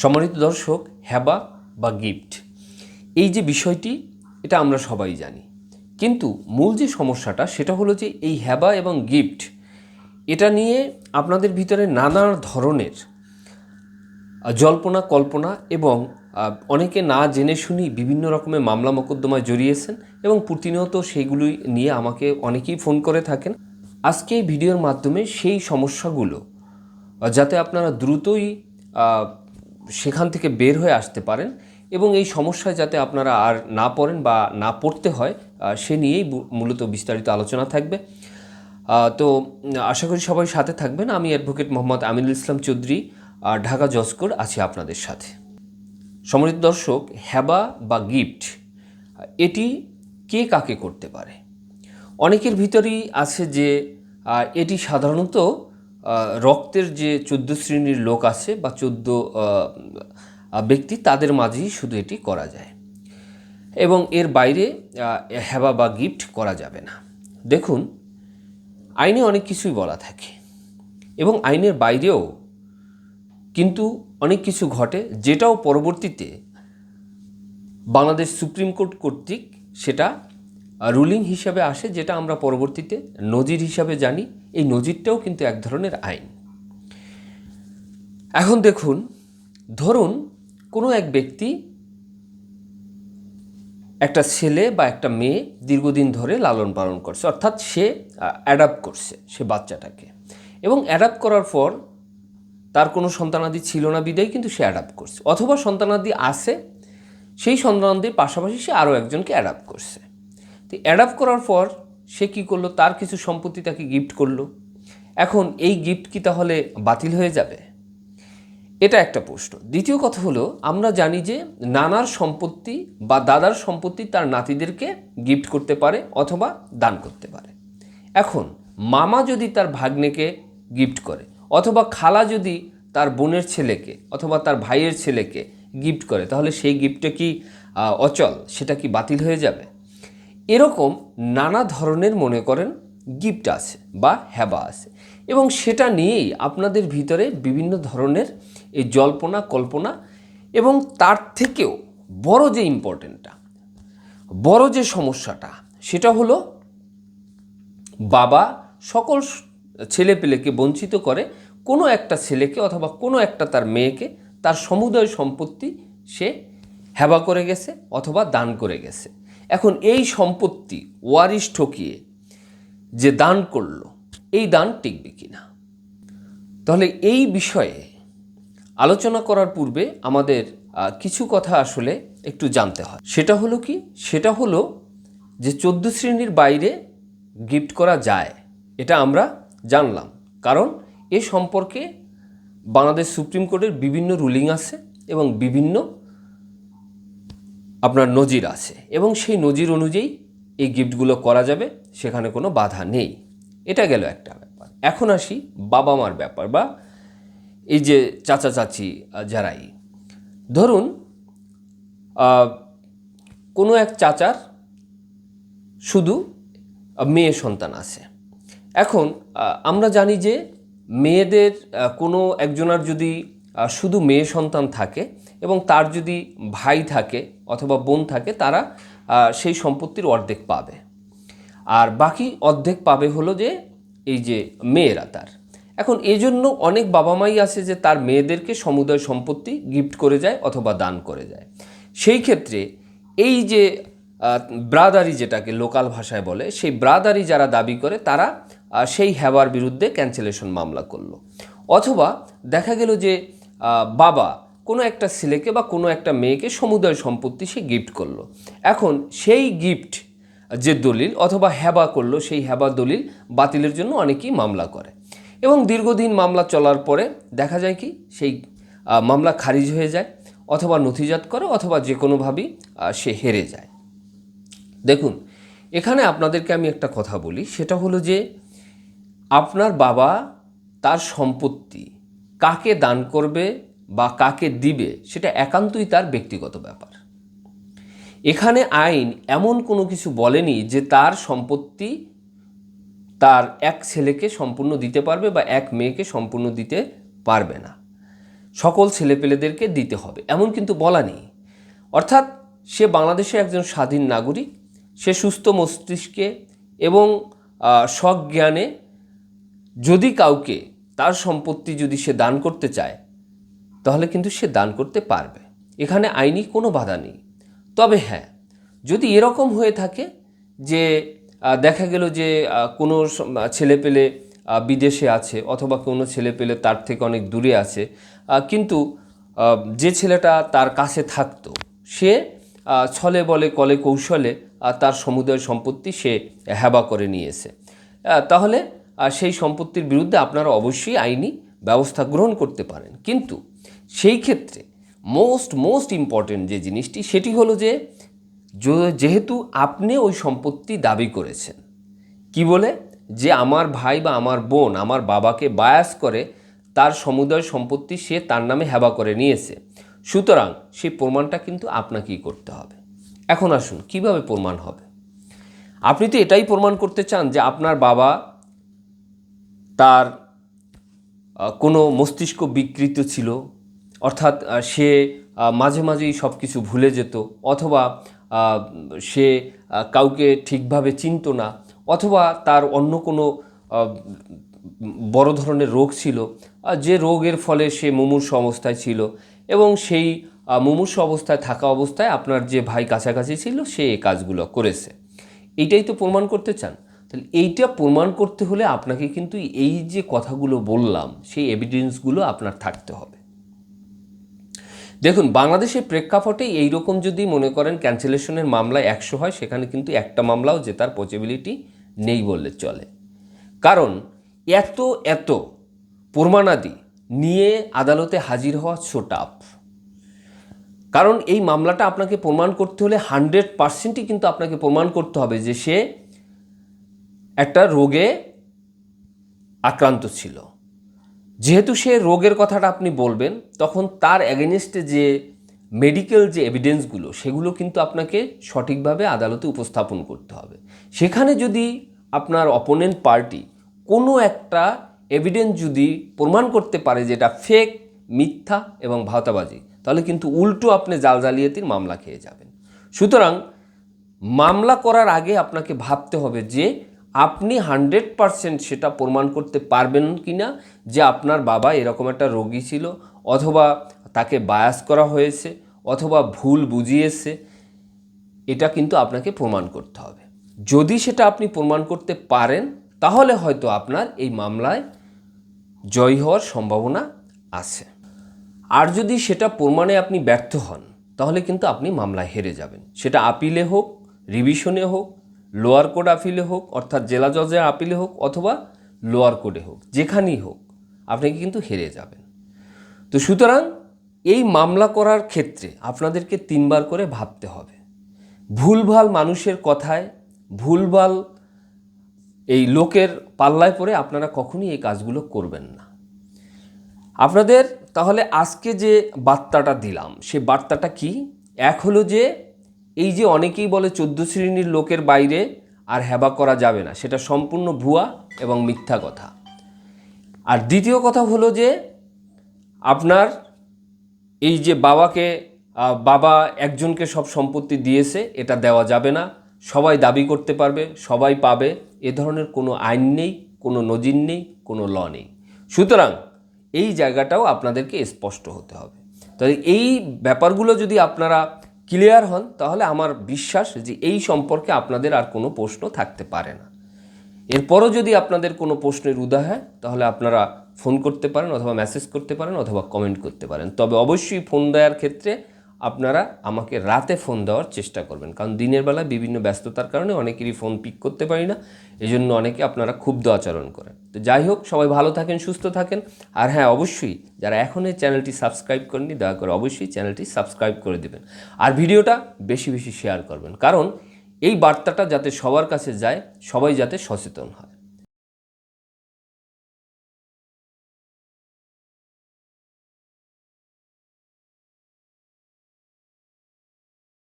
সম্মানিত দর্শক হ্যাবা বা গিফট। এই যে বিষয়টি, এটা আমরা সবাই জানি। কিন্তু মূল যে সমস্যাটা, সেটা হলো যে এই হ্যাবা এবং গিফট, এটা নিয়ে আপনাদের ভিতরে নানা ধরনের জল্পনা, কল্পনা এবং অনেকে না জেনে শুনি বিভিন্ন রকমের মামলা মোকদ্দমায় জড়িয়েছেন এবং প্রতিনিয়ত সেইগুলি নিয়ে আমাকে অনেকেই ফোন করে থাকেন। আজকে এই ভিডিওর মাধ্যমে সেই সমস্যাগুলো, যাতে আপনারা দ্রুতই সেখান থেকে বের হয়ে আসতে পারেন এবং এই সমস্যায় যাতে আপনারা আর না পড়েন বা না পড়তে হয় সে নিয়েই মূলত বিস্তারিত আলোচনা থাকবে। তো আশা করি সবাই সাথে থাকবেন। আমি অ্যাডভোকেট মোহাম্মদ আমিনুল ইসলাম চৌধুরী আহ, ঢাকা জসকোর আছি আপনাদের সাথে। সম্মানিত দর্শক হ্যাবা বা গিফট এটি কে কাকে করতে পারে? অনেকের ভিতরেই আছে যে এটি সাধারণত রক্তের যে চোদ্দ শ্রেণির লোক আছে বা চোদ্দ ব্যক্তি, তাদের মাঝেই শুধু এটি করা যায়। এবং এর বাইরে হ্যাবা বা গিফট করা যাবে না। দেখুন, আইনে অনেক কিছুই বলা থাকে। এবং আইনের বাইরেও কিন্তু অনেক কিছু ঘটে, যেটাও পরবর্তীতে বাংলাদেশ সুপ্রিম কোর্ট কর্তৃক সেটা রুলিং হিসাবে আসে যেটা আমরা পরবর্তীতে নজির হিসাবে জানি। এই নজিরটাও কিন্তু এক ধরনের আইন। এখন দেখুন, ধরুন কোনো এক ব্যক্তি একটা ছেলে বা একটা মেয়ে দীর্ঘদিন ধরে লালন পালন করছে, অর্থাৎ সে অ্যাডাপ্ট করছে, সে বাচ্চাটাকে। এবং অ্যাডাপ্ট করার পর তার কোনো সন্তানাদি ছিল না বিদায়, কিন্তু সে অ্যাডাপ্ট করছে। অথবা সন্তানাদি আছে, সেই সন্তানাদির পাশাপাশি সে আরও একজনকে অ্যাডাপ্ট করছে। তো অ্যাডাপ্ট করার পর সে কি করল? তার কিছু সম্পত্তি তাকে গিফট করল। এখন এই গিফট কি তাহলে বাতিল হয়ে যাবে? এটা একটা প্রশ্ন। দ্বিতীয় কথা হলো, আমরা জানি যে নানার সম্পত্তি বা দাদার সম্পত্তি তার নাতিদেরকে গিফট করতে পারে অথবা দান করতে পারে। এখন, মামা যদি তার ভাগ্নেকে গিফট করে, অথবা খালা যদি তার বোনের ছেলেকে অথবা তার ভাইয়ের ছেলেকে গিফট করে, তাহলে সেই গিফটটা কি অচল? সেটা কি বাতিল হয়ে যাবে? এরকম নানা ধরনের মনে করেন গিফট আছে বা হ্যাবা আছে। এবং সেটা নিয়েই আপনাদের ভিতরে বিভিন্ন ধরনের এই জল্পনা, কল্পনা এবং তার থেকেও বড় যে ইম্পর্টেন্টটা বড় যে সমস্যাটা, সেটা হলো বাবা সকল ছেলে পেলেকে বঞ্চিত করে কোনো একটা ছেলেকে অথবা কোনো একটা তার মেয়েকে তার সমুদয় সম্পত্তি সে হেবা করে গেছে অথবা দান করে গেছে। এখন এই সম্পত্তি ওয়ারিশ ঠকিয়ে যে দান করল, এই দান টিকবে কি না তাহলে এই বিষয়ে আলোচনা করার পূর্বে আমাদের কিছু কথা আসলে একটু জানতে হয়। সেটা হলো কি? সেটা হলো যে চোদ্দ শ্রেণির বাইরে গিফট করা যায়, এটা আমরা জানলাম। কারণ এ সম্পর্কে বাংলাদেশ সুপ্রিম কোর্টের বিভিন্ন রুলিং আছে এবং বিভিন্ন আপনার নজির আছে এবং সেই নজির অনুযায়ী এই গিফটগুলো করা যাবে, সেখানে কোনো বাধা নেই। এটা গেল একটা ব্যাপার। এখন আসি বাবা মার ব্যাপার বা এই যে চাচা চাচি যারাই। ধরুন কোনো এক চাচার শুধু মেয়ে সন্তান আছে। এখন আমরা জানি যে মেয়েদের কোনো একজনার যদি শুধু মেয়ে সন্তান থাকে এবং তার যদি ভাই থাকে অথবা বোন থাকে, তারা সেই সম্পত্তির অর্ধেক পাবে। আর বাকি অর্ধেক পাবে হলো যে, এই যে মেয়েরা তার। এখন এজন্য অনেক বাবা মাই আছে যে, তার মেয়েদেরকে সমুদয় সম্পত্তি গিফট করে যায় অথবা দান করে যায়। সেই ক্ষেত্রে এই যে ব্রাদারি যেটাকে লোকাল ভাষায় বলে, সেই ব্রাদারি যারা দাবি করে, তারা সেই হ্যাবার বিরুদ্ধে ক্যান্সেলেশন মামলা করল। অথবা দেখা গেল যে বাবা কোনো একটা ছেলেকে বা কোনো একটা মেয়েকে সমুদয় সম্পত্তি সে গিফট করল। এখন সেই গিফট যে দলিল অথবা হ্যাবা করল, সেই হ্যাবা দলিল বাতিলের জন্য অনেকেই মামলা করে। এবং দীর্ঘদিন মামলা চলার পরে দেখা যায় কি, সেই মামলা খারিজ হয়ে যায় অথবা নথিজাত করে অথবা যে কোনোভাবেই সে হেরে যায়। দেখুন, এখানে আপনাদেরকে আমি একটা কথা বলি, সেটা হলো যে আপনার বাবা তার সম্পত্তি কাকে দান করবে বা কাকে দিবে সেটা একান্তই তার ব্যক্তিগত ব্যাপার। এখানে আইন এমন কোনো কিছু বলেনি যে তার সম্পত্তি তার এক ছেলেকে সম্পূর্ণ দিতে পারবে বা এক মেয়েকে সম্পূর্ণ দিতে পারবে না। সকল ছেলেপেলেদেরকে দিতে হবে, এমন কিন্তু বলা নেই। অর্থাৎ সে বাংলাদেশে একজন স্বাধীন নাগরিক, সে সুস্থ মস্তিষ্কে এবং সজ্ঞানে যদি কাউকে তার সম্পত্তি যদি সে দান করতে চায় তাহলে কিন্তু সে দান করতে পারবে। এখানে আইনি কোনো বাধা নেই। তবে হ্যাঁ যদি এরকম হয়ে থাকে যে দেখা গেল যে কোনো আহ, ছেলেপেলে বিদেশে আছে অথবা কোনো ছেলে পেলে তার থেকে অনেক দূরে আছে কিন্তু যে ছেলেটা তার কাছে থাকতো সে ছলে বলে কলে কৌশলে তার সমুদয় সম্পত্তি সে হেবা করে নিয়েছে। তাহলে সেই সম্পত্তির বিরুদ্ধে আপনারা অবশ্যই আইনি ব্যবস্থা গ্রহণ করতে পারেন। কিন্তু সেই ক্ষেত্রে মোস্ট মোস্ট ইম্পর্টেন্ট যে জিনিসটি, সেটি হলো যে যেহেতু আপনি ওই সম্পত্তি দাবি করেছেন, কি বলে? যে আমার ভাই বা আমার বোন আমার বাবাকে বায়াস করে তার সমুদয় সম্পত্তি সে তার নামে হেবা করে নিয়েছে, সুতরাং সেই প্রমাণটা কিন্তু আপনাকেই করতে হবে। এখন আসুন, কীভাবে প্রমাণ হবে? আপনি তো এটাই প্রমাণ করতে চান যে আপনার বাবা তার কোনো মস্তিষ্ক বিকৃত ছিল অর্থাৎ সে মাঝে মাঝেই সব কিছু ভুলে যেত অথবা সে কাউকে ঠিকভাবে চিনত না অথবা তার অন্য কোনো বড় ধরনের রোগ ছিল যে রোগের ফলে সে মুমূর্ষ অবস্থায় ছিল এবং সেই মুমূর্ষ অবস্থায় থাকা অবস্থায় আপনার যে ভাই কাছাকাছি ছিল, সে এই কাজগুলো করেছে। এইটাই তো প্রমাণ করতে চান? তাহলে এইটা প্রমাণ করতে হলে আপনাকে কিন্তু এই যে কথাগুলো বললাম, সেই এভিডেন্সগুলো আপনার থাকতে হবে। দেখুন, বাংলাদেশের প্রেক্ষাপটে এইরকম যদি মনে করেন ক্যান্সেলেশনের মামলা একশো হয়, সেখানে কিন্তু একটা মামলাও জেতার পসিবিলিটি নেই বললে চলে। কারণ এত এত প্রমাণাদি নিয়ে আদালতে হাজির হওয়া ছো টাফ কারণ এই মামলাটা আপনাকে প্রমাণ করতে হলে হান্ড্রেড পার্সেন্টই কিন্তু আপনাকে প্রমাণ করতে হবে যে সে একটা রোগে আক্রান্ত ছিল। যেহেতু সে রোগের কথাটা আপনি বলবেন, তখন তার অ্যাগেনিস্টে যে মেডিকেল যে এভিডেন্সগুলো সেগুলো কিন্তু আপনাকে সঠিকভাবে আদালতে উপস্থাপন করতে হবে। সেখানে যদি আপনার অপোনেন্ট পার্টি কোনো একটা এভিডেন্স যদি প্রমাণ করতে পারে যে এটা ফেক মিথ্যা এবং ভাওতাবাজি, তাহলে কিন্তু উল্টো আপনি জাল জালিয়াতির মামলা খেয়ে যাবেন। সুতরাং মামলা করার আগে আপনাকে ভাবতে হবে যে আপনি হান্ড্রেড পারসেন্ট সেটা প্রমাণ করতে পারবেন কি না যে আপনার বাবা এরকম একটা রোগী ছিল অথবা তাকে বায়াস করা হয়েছে অথবা ভুল বুঝিয়েছে, এটা কিন্তু আপনাকে প্রমাণ করতে হবে। যদি সেটা আপনি প্রমাণ করতে পারেন, তাহলে হয়তো আপনার এই মামলায় জয় হওয়ার সম্ভাবনা আছে। আর যদি সেটা প্রমাণে আপনি ব্যর্থ হন, তাহলে কিন্তু আপনি মামলায় হেরে যাবেন। সেটা আপিলে হোক, রিভিশনে হোক লোয়ার কোর্ট আপিলে হোক, অর্থাৎ জেলা জজের আপিলে হোক অথবা লোয়ার কোর্টে হোক, যেখানেই হোক, আপনি কিন্তু হেরে যাবেন। তো সুতরাং এই মামলা করার ক্ষেত্রে আপনাদেরকে তিনবার করে ভাবতে হবে। ভুলভাল মানুষের কথায়, ভুলভাল এই লোকের পাল্লায় পড়ে আপনারা কখনই এই কাজগুলো করবেন না। আপনাদের তাহলে আজকে যে বার্তাটা দিলাম, সে বার্তাটা কি? এক হলো যে এই যে অনেকেই বলে চোদ্দ শ্রেণির লোকের বাইরে আর হেবা করা যাবে না, সেটা সম্পূর্ণ ভুয়া এবং মিথ্যা কথা। আর দ্বিতীয় কথা হলো যে, আপনার এই যে বাবাকে বাবা একজনকে সব সম্পত্তি দিয়েছে, এটা দেওয়া যাবে না, সবাই দাবি করতে পারবে, সবাই পাবে, এ ধরনের কোনো আইন নেই, কোনো নজির নেই, কোনো ল নেই। সুতরাং এই জায়গাটাও আপনাদেরকে স্পষ্ট হতে হবে। তাহলে এই ব্যাপারগুলো যদি আপনারা ক্লিয়ার হন, তাহলে আমার বিশ্বাস যে এই সম্পর্কে আপনাদের আর কোনো প্রশ্ন থাকতে পারে না। এরপরও যদি আপনাদের কোনো প্রশ্নের উদয় হয়, তাহলে আপনারা ফোন করতে পারেন অথবা মেসেজ করতে পারেন অথবা কমেন্ট করতে পারেন। তবে অবশ্যই ফোন দেওয়ার ক্ষেত্রে আপনারা আমাকে রাতে ফোন দেওয়ার চেষ্টা করবেন। কারণ দিনের বেলায় বিভিন্ন ব্যস্ততার কারণে অনেকেরই ফোন পিক করতে পারি না। এই জন্য অনেকে আপনারা ক্ষুব্ধ আচরণ করেন। তো যাই হোক, সবাই ভালো থাকেন, সুস্থ থাকেন। আর হ্যাঁ অবশ্যই যারা এখন এই চ্যানেলটি সাবস্ক্রাইব করেননি, দয়া করে অবশ্যই চ্যানেলটি সাবস্ক্রাইব করে দেবেন। আর ভিডিওটা বেশি বেশি শেয়ার করবেন। কারণ এই বার্তাটা যাতে সবার কাছে যায়, সবাই যাতে সচেতন হয়।